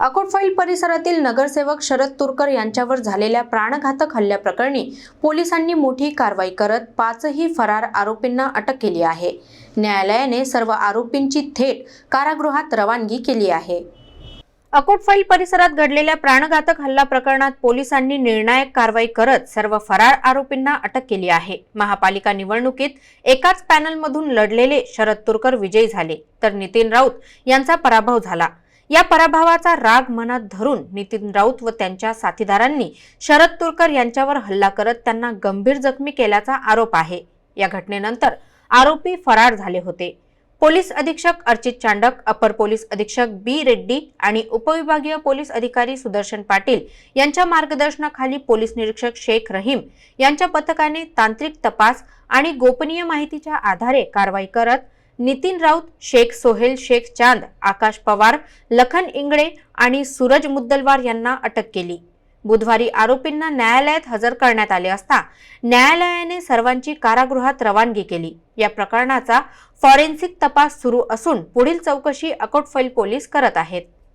अकोटफाईल परिसरातील नगरसेवक शरद तुरकर यांच्यावर झालेल्या प्राणघातक हल्ल्याप्रकरणी पोलिसांनी मोठी कारवाई करत पाचही फरार आरोपींना अटक केली आहे. न्यायालयाने सर्व आरोपींची थेट कारागृहात रवानगी केली आहे. अकोटफाईल परिसरात घडलेल्या प्राणघातक हल्ला प्रकरणात पोलिसांनी निर्णायक कारवाई करत सर्व फरार आरोपींना अटक केली आहे. महापालिका निवडणुकीत एकाच पॅनलमधून लढलेले शरद तुरकर विजयी झाले तर नितीन राऊत यांचा पराभव झाला. या पराभवाचा राग मनात धरून नितीन राऊत व त्यांच्या साथीदारांनी शरद तुरकर यांच्यावर हल्ला करत त्यांना गंभीर जखमी केल्याचा आरोप आहे. या घटनेनंतर आरोपी फरार झाले होते. पोलीस अधीक्षक अर्चित चांडक अपर पोलीस अधीक्षक बी रेड्डी आणि उपविभागीय पोलीस अधिकारी सुदर्शन पाटील यांच्या मार्गदर्शनाखाली पोलीस निरीक्षक शेख रहीम यांच्या पथकाने तांत्रिक तपास आणि गोपनीय माहितीच्या आधारे कारवाई करत नितीन राऊत शेख सोहेल शेख चांद आकाश पवार लखन इंगळे आणि सूरज मुद्दलवार यांना अटक केली. बुधवारी आरोपींना न्यायालयात हजर करण्यात आले असता न्यायालयाने सर्वांची कारागृहात रवानगी केली. या प्रकरणाचा फॉरेन्सिक तपास सुरू असून पुढील चौकशी अकोटफैल पोलीस करत आहेत.